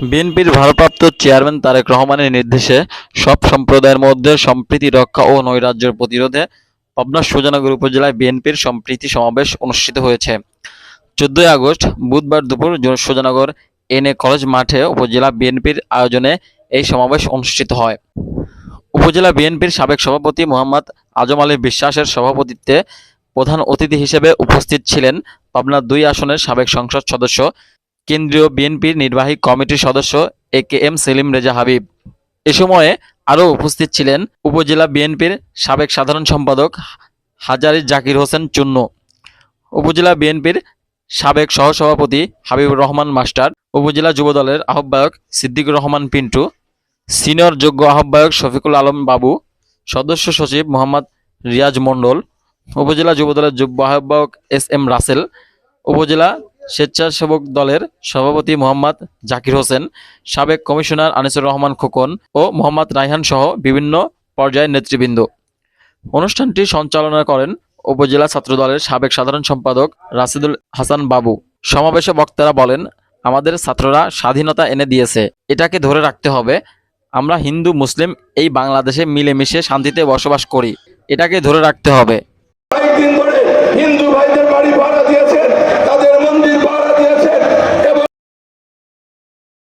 বিএনপির ভারপ্রাপ্ত চেয়ারম্যান তারেক রহমানের নির্দেশে সব সম্প্রদায়ের মধ্যে সম্প্রীতি রক্ষা ও নৈরাজ্যের প্রতিরোধে পাবনার সুজানগর উপজেলায় বিএনপির সম্প্রীতি সমাবেশ অনুষ্ঠিত হয়েছে। চোদ্দই আগস্ট, বুধবার দুপুর সুজানগর এ কলেজ মাঠে উপজেলা বিএনপির আয়োজনে এই সমাবেশ অনুষ্ঠিত হয়। উপজেলা বিএনপির সাবেক সভাপতি মোহাম্মদ আজম আলী বিশ্বাসের সভাপতিত্বে প্রধান অতিথি হিসেবে উপস্থিত ছিলেন পাবনার দুই আসনের সাবেক সংসদ সদস্য কেন্দ্রীয় বিএনপির নির্বাহী কমিটির সদস্য A K M Selim Reza Habib. এ সময়ে আরও উপস্থিত ছিলেন উপজেলা বিএনপির সাবেক সাধারণ সম্পাদক হাজারি জাকির হোসেন চুন্নু, উপজেলা বিএনপির সাবেক সহসভাপতি হাবিবুর রহমান মাস্টার, উপজেলা যুবদলের আহ্বায়ক সিদ্দিকুর রহমান পিন্টু, সিনিয়র যোগ্য আহ্বায়ক শফিকুল আলম বাবু, সদস্য সচিব মোহাম্মদ রিয়াজ মণ্ডল, উপজেলা যুবদলের যুগ্ম আহ্বায়ক এস এম রাসেল, উপজেলা স্বেচ্ছাসেবক দলের সভাপতি মোহাম্মদ জাকির হোসেন, সাবেক কমিশনার আনিসুর রহমান খোকন ও মোহাম্মদ রাইহান সহ বিভিন্ন পর্যায়ের নেতৃবৃন্দ। অনুষ্ঠানটি সঞ্চালনা করেন উপজেলা ছাত্রদলের সাবেক সাধারণ সম্পাদক রাশিদুল হাসান বাবু। সমাবেশে বক্তারা বলেন, আমাদের ছাত্ররা স্বাধীনতা এনে দিয়েছে। এটাকে ধরে রাখতে হবে। আমরা হিন্দু, মুসলিম এই বাংলাদেশে মিলেমিশে শান্তিতে বসবাস করি। এটাকে ধরে রাখতে হবে। হিন্দু